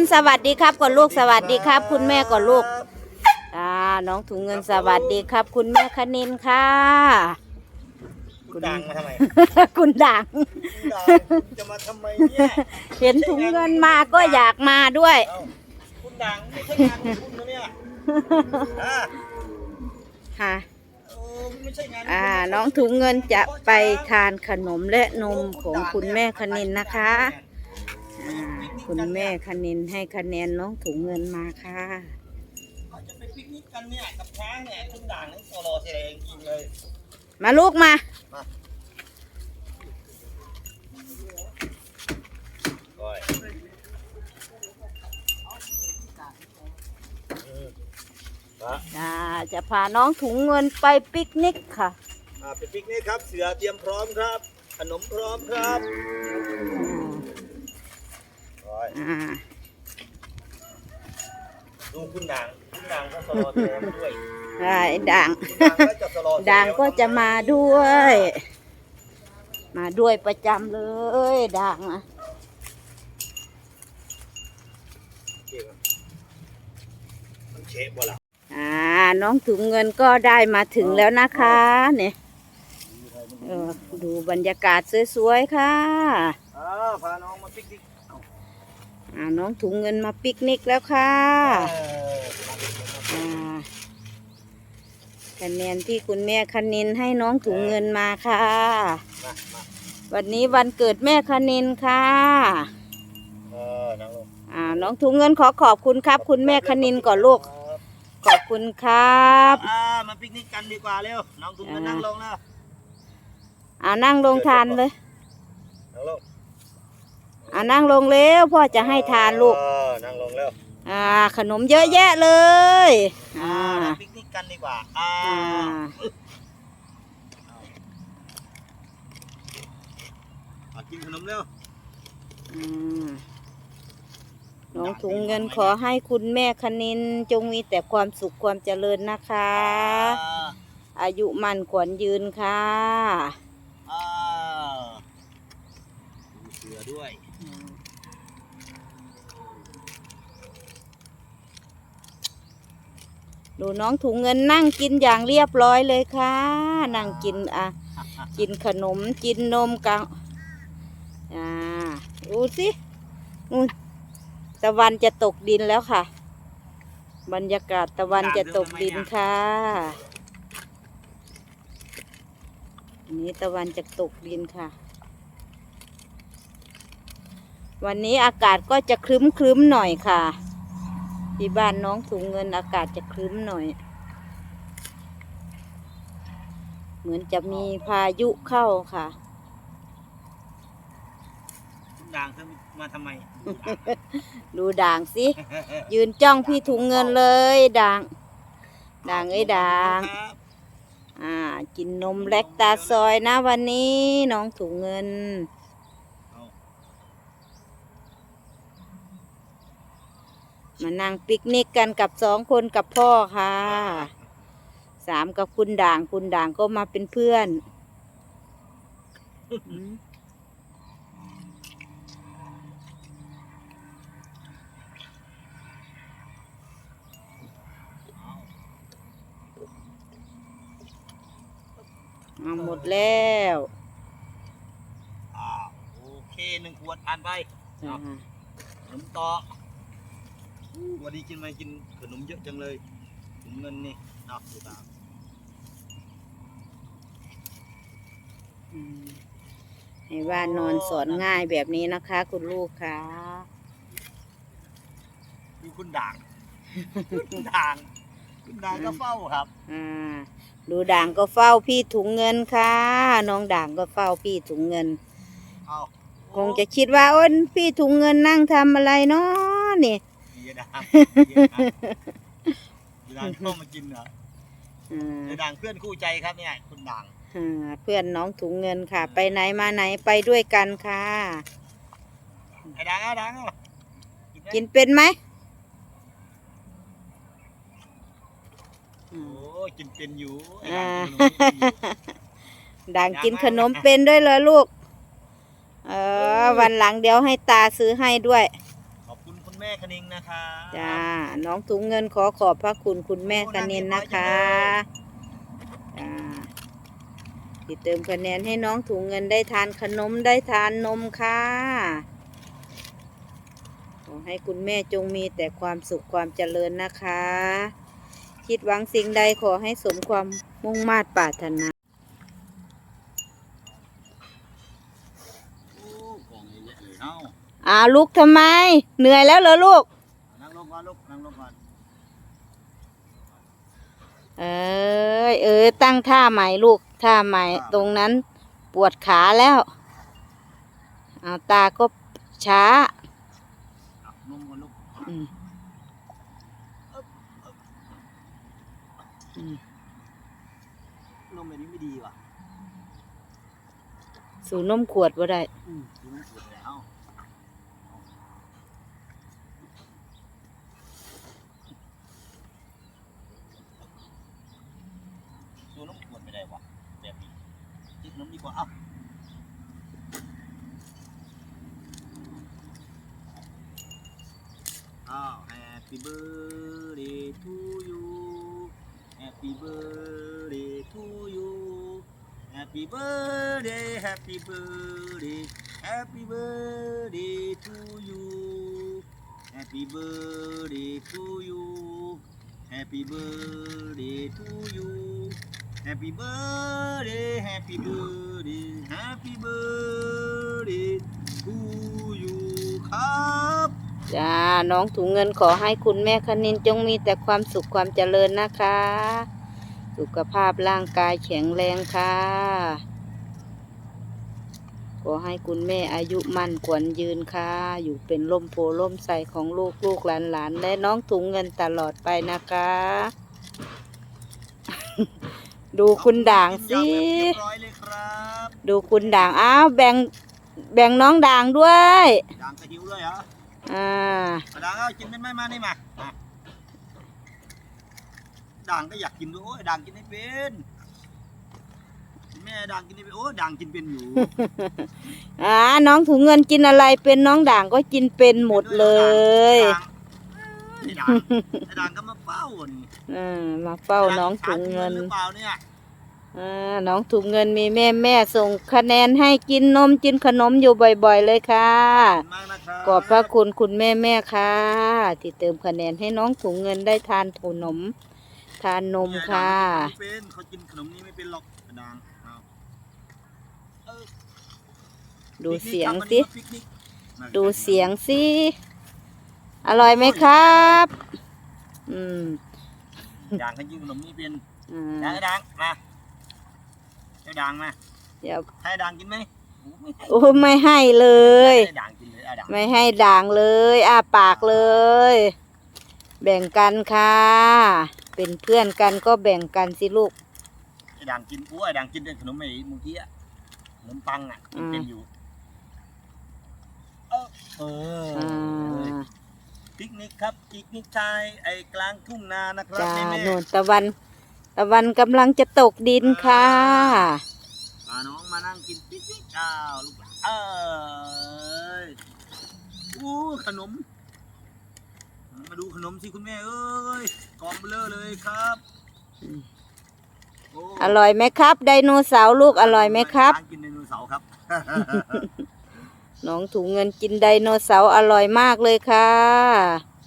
นสวัสดีครับก่อนลูกสวัสดีครับ คุณแม่ก่อนลูกอ่าน้องถุงเงินสวัสดีครับ คุณแม่คณินค่ะ คุณดังมาทำไมคุณด่างคุณดังคุณจะมาทำไมเนี่ยเห็นถุงเงินมาก็อยากมาด้วย เอ้าคุณดังไม่ใช่งานของคุณนะเนี่ยอ่าค่ะ เออไม่ใช่งานอ่าน้องถุงเงินจะไปทานขนมและนมของคุณแม่คณินนะคะ อ่า คุณแม่คณินให้คะแนนน้องถุงเงินมาค่ะเขาจะไปปิกนิกกันเนี่ยกับช้างเนี่ยคุณดังนี่โซโลเซงจริงเลย มาลูกมา มาโอ้ยอืมมาอ่าจะพาน้องถุงเงินไปปิกนิกค่ะอ่าเป็นปิกนิกครับ เสือเตรียมพร้อมครับ ขนมพร้อมครับโอ้ยอ่าดูคุณนางคุณนางก็สโลว์เซลล์ด้วยได้ด่าง คุณนางก็จะสโลว์เซลล์ด่างก็จะมาด้วย มาด้วยประจำเลยด่างอะเก่งอะมันเชฟบ่ล่ะอ่า น้องถุงเงินก็ได้มาถึงแล้วนะคะเนี่ยเออดูบรรยากาศสวยๆค่ะอ่าพาน้องมาปิกนิกเอาอ่าน้องถุงเงินมาปิกนิกแล้วค่ะเอออ่าคะแนนที่คุณแม่คณินให้น้องถุงเงินมาค่ะมามาวันนี้วันเกิดแม่คณินค่ะเออนั่งลงอ่าน้องถุงเงินขอขอบคุณครับ คุณแม่คณินก่อนลูกครับขอบคุณครับอ่ามาปิกนิกกันดีกว่าเร็วน้องตุ้มมานั่งลงแล้วอ่านั่งลงทานเลยนั่งลง อ่านั่งลงเร็วพ่อจะให้ทานลูกเออนั่งลงแล้วอ่า ขนมเยอะแยะเลย อ่าอ่ามาปิกนิกกันดีกว่า อ่าอ่าเอากินขนมเร็วอืมน้องถุงเงินขอให้คุณแม่คณินจงมีแต่ความสุขความเจริญนะคะ อ่า อายุมันขวัญยืนค่ะ อ่าดูเสือด้วย ดูน้องถุงเงินนั่งกินอย่างเรียบร้อยเลยค่ะ นั่งกินอะ กินขนมกินนมกังอ่าดูสินู่นตะวันจะตกดินแล้วค่ะ บรรยากาศตะวันจะตกดินค่ะนี้ตะวันจะตกดินค่ะ วันนี้อากาศก็จะครึ้มครึ้มๆหน่อยค่ะ ที่บ้านน้องถุงเงินอากาศจะครึ้มหน่อย เหมือนจะมีพายุเข้าค่ะคุณด่างเธอมาทำไม ดูด่างสิ ยืนจ้องพี่ถุงเงินเลยด่าง ด่างเอ้ยด่างครับอ่า กินนมแลคตาซอยนะวันนี้น้องถุงเงิน เอา มานั่งปิกนิกกันกับสองคนกับพ่อค่ะสามกับคุณด่างคุณด่างก็มาเป็นเพื่อนอืมเอาหมดแล้วอ่าโอเคหนึ่งขวดอ่านไปอ่าขนมต่ออู้ วันนี้กินไหมกินขนมเยอะจังเลยถุงเงินนี่เนาะดูตามอืมให้ว่านอนสอนง่ายแบบนี้นะคะ คุณลูกค่ะดูคุณด่าง คุณด่าง คุณด่างก็เฝ้าครับ อ่า ดูด่างก็เฝ้าพี่ถุงเงินค่ะ น้องด่างก็เฝ้าพี่ถุงเงิน เอาคงจะคิดว่าโอ้นพี่ถุงเงินนั่งทำอะไรเนาะนี่ เยด่างเยด่างเข้ามากินเหรออ่าเยด่างเพื่อนคู่ใจครับเนี่ยคุณด่าง อ่าเพื่อนน้องถุงเงินค่ะ ไปไหนมาไหนไปด้วยกันค่ะ ไอ้ด่างไอ้ด่างเอาไหมกินเป็นไหมโอ้ยกินเป็นอยู่ไอ้อ่าด่างกินขนมเป็นอยู่ ด่างกินขนมเป็นด้วยเหรอลูก เออ วันหลังเดี๋ยวให้ตาซื้อให้ด้วยขอบคุณคุณ แม่คณิงนะคะจ้าน้องถุงเงินขอขอบพระคุณคุณแม่กนินนะคะจ้าที่เติมคะแนนให้น้องถุงเงินได้ทานขนมได้ทานนมค่ะขอให้คุณแม่จงมีแต่ความสุขความเจริญนะคะ คิดหวังสิ่งใดขอให้สมความมุ่งมา่ปรารถนา โอ้กล่องเยอะแยะเลยเอ้า อ่าลุกทำไม เหนื่อยแล้วเหรอลูก นั่งลงก่อนลูกนั่งลงก่อนเอ้ยเออตั้งท่าใหม่ลูกท่าใหม่ตรงนั้นปวดขาแล้ว เอาตาก็ช้าอะนมก่อนลูกอืมอืมนมแบบนี้ไม่ดีว่ะ สูนมขวดว่าได้ อืมดูมันปวดแล้วดูน้ำปวดไม่ได้ว่ะแบบนี้จิบน้ำดีกว่าเอ้าอ้าว Happy birthday to you Happy birthday to you Happy birthday Happy birthday Happy birthday to you Happy birthday to you Happy birthday to you Happy birthday Happy birthday Happy birthday to you ครับจ้าน้องถุงเงินขอให้คุณแม่คณินจงมีแต่ความสุขความเจริญนะคะ สุขภาพร่างกายแข็งแรงค่ะ ขอให้คุณแม่อายุมั่นขวัญยืนค่ะ อยู่เป็นร่มโพล่มใสของลูกลูกหลานหลานและน้องถุงเงินตลอดไปนะคะ ดูคุณด่างสิเรียบร้อยเลยครับดูคุณด่าง อ้าวแบ่งแบ่งน้องด่างด้วย ด่างกระหิวด้วยเหรอ อ่าเอาด่างเอากินเป็นไหม่มานี่มามา ด่างก็อยากกินด้วยโอ้ยด่างกินไม่เป็นแม่ด่างกินไม่เป็นโอ้ยด่างกินเป็นอยู่อ่าน้องถุงเงินกินอะไรเป็นน้องด่างก็กินเป็นหมดเลยไอ้ด่างไอ้ด่างก็มาเฝ้านี่อ่ามาเฝ้าน้องถุงเงินหรือเปล่าเนี่ยอ่าน้องถุงเงินมีแม่แม่ส่งคะแนนให้กินนมกินขนมอยู่บ่อยๆเลยค่ะขอบคุณมากนะครับขอบพระคุณคุณแม่แม่ค่ะ ที่เติมคะแนนให้น้องถุงเงินได้ทานขนม ทานนมค่ะ ไม่เป็นเขากินขนมนี้ไม่เป็นหรอกไอ้ด่างเอาเออดูเสียงปิกนิกสิครับวันนี้มาปิกนิกดูเสียงสิ อร่อยไหมครับ อืมด่างเขากินขนมนี้เป็นอ่ด่างาไอ้ด่างมาเจ้าด่างมาเดี๋ยวให้ด่างกินไหมโอ้ไม่ให้เลย ให้ด่างกินเลยไอ้ด่างไม่ให้ด่างเลยอ้าปากเลย แบ่งกันค่ะ เป็นเพื่อนกันก็แบ่งกันสิลูกไอ้ด่างกินอู้ไอ้ด่างกินได้ขนมไอ้เมื่อกี้อะขนมปังอะกินเป็นอยู่ เออเอออ่าปิกนิกครับปิกนิกชายไอ้กลางทุ่งนานะครับจ้าแม่แม่โน่นตะวัน ตะวันกำลังจะตกดินค่ะพาน้องมานั่งกินปิกนิกอ้าวลูกหลานเอ้ยอู้ขนม มาดูขนมสิคุณแม่เอ้ยกล่องเบลอเลยครับอืมโอ้อร่อยไหมครับ ไดโนเสาร์ลูกอร่อยไหมครับทานกินไดโนเสาร์ครับน้องถุงเงินกินไดโนเสาร์อร่อยมากเลยค่ะ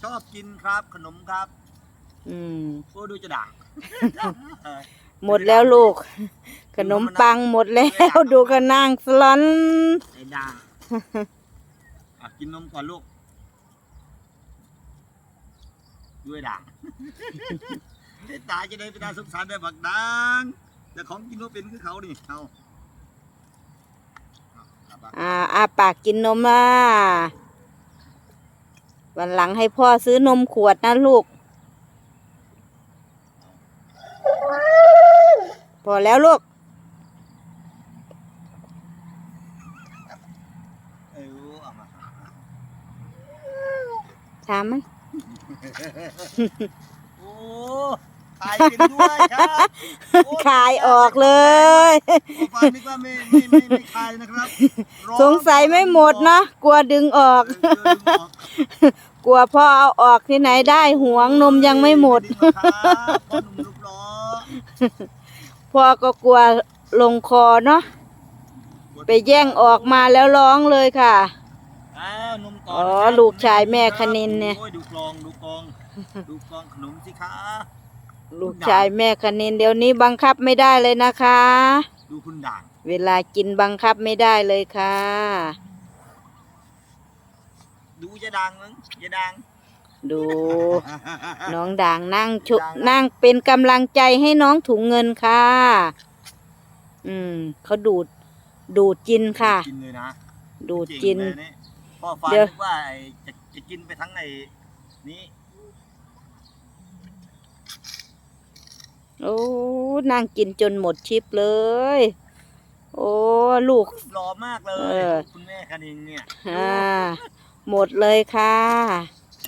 ชอบกินครับขนมครับอืม โอ้ดูจะด่างหมดแล้วลูก ขนมปังหมดแล้ว ดูกระนางสลอน ไอ้ด่างอะกินนมก่อนลูก ด้วยด่างไอ้ตาจะได้เป็นตาสงสารแบบบักด่างแต่ของกินว่าเป็นคือเขานี่เอาเอากลับบ้านอ่าอาปากกินนมอะวันหลังให้พ่อซื้อนมขวดนะลูก พอแล้วลูกเออเอามาถามมัน โอ้ขายเป็นด้วยครับโอ้ขายออกเลย ผมฟังนึกว่าไม่ไม่ไม่ไม่ขายนะครับรอสงสัยไม่หมดเนาะกลัวดึงออกเออดึงออกกลัวพ่อเอาออกที่ไหนได้หวงนมยังไม่หมดพ่อหนุ่มรูปหล่อพ่อก็กลัวลงคอเนาะไปแย่งออกมาแล้วร้องเลยค่ะ อ้าวนมต่ออ๋อนะครับลูกชายแม่คณินเนี่ย โอ้ดูกลองดูกลองดูกลองขนมสิคะลูกชายแม่คณินเดี๋ยวนี้บังคับไม่ได้เลยนะคะ ดูคุณด่างเวลากินบังคับไม่ได้เลยค่ะ ดูยาดังมึงยาดังดู น้องด่างนั่งชุนั่งเป็นกำลังใจให้น้องถุงเงินค่ะ อืมเขาดูด ดูดจินค่ะ กินเลยนะดูดจิน เงเลยเย พ่อฟันเดี๋ยวนึกว่าไอ้จะจะกินไปทั้งไอ้นี้โอ้นั่งกินจนหมดชิปเลย โอ้ลูก หล่อมากเลเอย อ คุณแม่คณิงเนี่ยอ่าหมดเลยค่ะ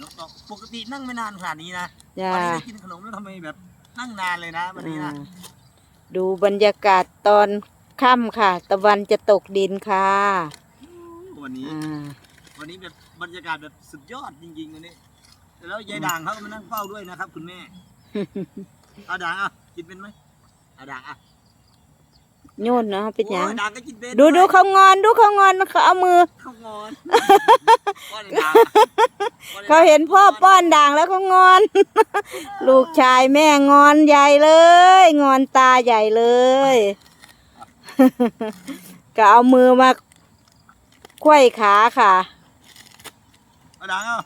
น้องบอกปกตินั่งไม่นานขนาดนี้นะจ้าวันนี้ได้กินขนมแล้วทำไมแบบนั่งนานเลยนะวันนี้นะอ่าดูบรรยากาศตอนค่ำค่ะ ตะวันจะตกดินค่ะวันนี้อ่า วันนี้แบบบรรยากาศแบบสุดยอดจริงๆวันนี้แล้วยายด่างเขาก็มานั่งเฝ้าด้วยนะครับ คุณแม่เอาด่างอะกินเป็นไหมเอาด่างอะโยนเนาะเป็นหยัง โอ้ด่างก็กินเป็นดูดูเขางอนดูเขางอนเขาเอามือ เขางอนป้อนไอ้ด่างป้อนไอ้ด่งเขาเห็นพ่อป้อนด่างแล้วเขางอน ลูกชายแม่งอนใหญ่เลย งอนตาใหญ่เลย ก็เอามือมาควยขาค่ะ เอาด่างเอา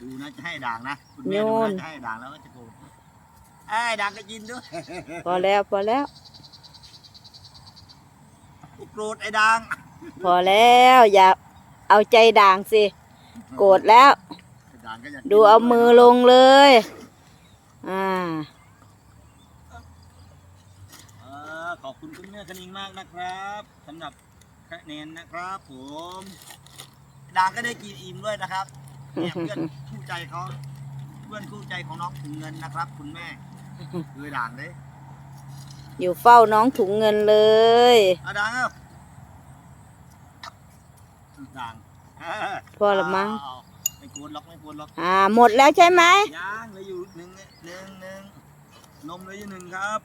ดูนะจะให้ด่างนะคุณแม่โยดูนนะจะให้ด่างแล้วก็จะโกรธไอ้ยด่างก็กินด้วยพอแล้วพอแล้ว โกรธไอ้ด่างพอแล้วอย่าเอาใจด่างสิ โกรธแล้วไอ้ด่างก็อยากกินดูเอามือลงเลย อ่า เออขอบคุณคุณแม่คณิงมากนะครับสำหรับคะแนนนะครับผม ด่างก็ได้กินอิ่มด้วยนะครับเนี่ยเพื่อนคู่ใจเขาเพื่อนคู่ใจของน้องถึงเงินนะครับ คุณแม่คือด่างเลยอยู่เฝ้าน้องถุงเงินเลยเอาด่างเอาด่างพอละมั้งเอาไม่ควรล็อกไม่ควรล็อกอ่า หมดแล้วใช่ไหมย่างเหลยอยู่หนึ่งหนึ่งหนึ่งนมเหลยอยู่หนึ่งครับ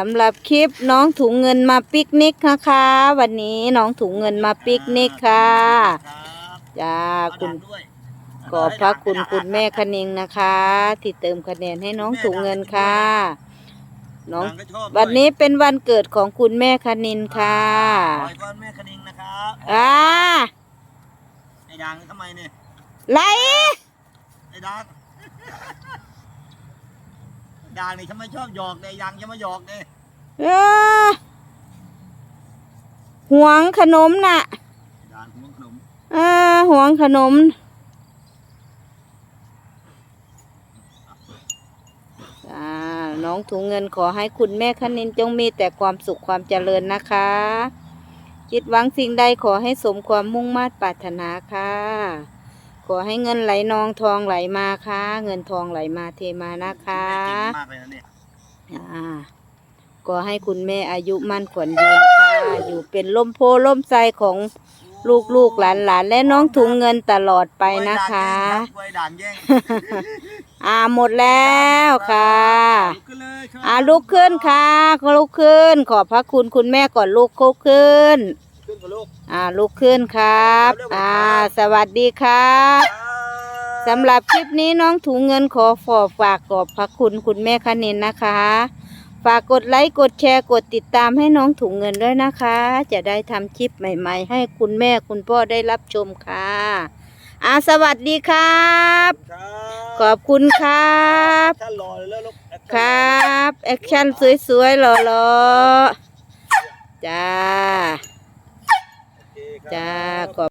สำหรับคลิปน้องถุงเงินมาปิกนิกนะคะ วันนี้น้องถุงเงินมาปิกนิกค่ะครับจ้าเอาคุณด่างด้วยขอบพระคุณคุณแม่คณิงนะคะ ที่เติมคะแนนให้น้องถุงเงินค่ะ น้องด่างก็ชอบด้วยวันนี้เป็นวันเกิดของคุณแม่คณินค่ะปล่อยก้อนแม่คณิงนะครับอ่าไอ้ด่างทำไมเนี่ยไหลไอ้ด่าง ด่างนี่ทำไมชอบหยอกเนี่ยไอ้ด่างจะมาหยอกเนี่ยเออหวงขนมน่ะด่างหัวขนมเออหวงขนม อ่า น้องถุงเงินขอให้คุณแม่คณินจงมีแต่ความสุขความเจริญนะคะ คิดหวังสิ่งใดขอให้สมความมุ่งมา่ปรารถนาค่ะ ขอให้เงินไหลนองทองไหลมาค่ะ เงินทองไหลมาเทมานะคะแม่เก่งมากเลยนะเนี่ยอ่าก็ให้คุณแม่อายุมั่นขวัญยืนค่ะ อยู่เป็นล่มโพล่มไทรของลูกๆหลานๆและน้องถุงเงินตลอดไปนะคะกล้วยด่างแย่งอ่าหมดแล้วค่ะลุกขึ้นเลยครับ อ่าลุกขึ้นค่ะลุกขึ้น ขอบพระคุณคุณแม่ก่อนลุกลุกขึ้นขึ้นกับลูก อ่าลุกขึ้นครับ อ่า สวัสดีครับสำหรับคลิปนี้น้องถุงเงินขอฝอฝากขอบพระคุณคุณแม่คณินนะคะ ฝากกดไลค์กดแชร์กดติดตามให้น้องถุงเงินด้วยนะคะ จะได้ทำคลิปใหม่ ๆ ให้คุณแม่คุณพ่อได้รับชมค่ะ อ่าสวัสดีครับ ขอบคุณครับท่านรอเลยแล้วลูกครับแอคชั่นสวยๆหล่อๆจ้าโอเคครับ จ้าขอบ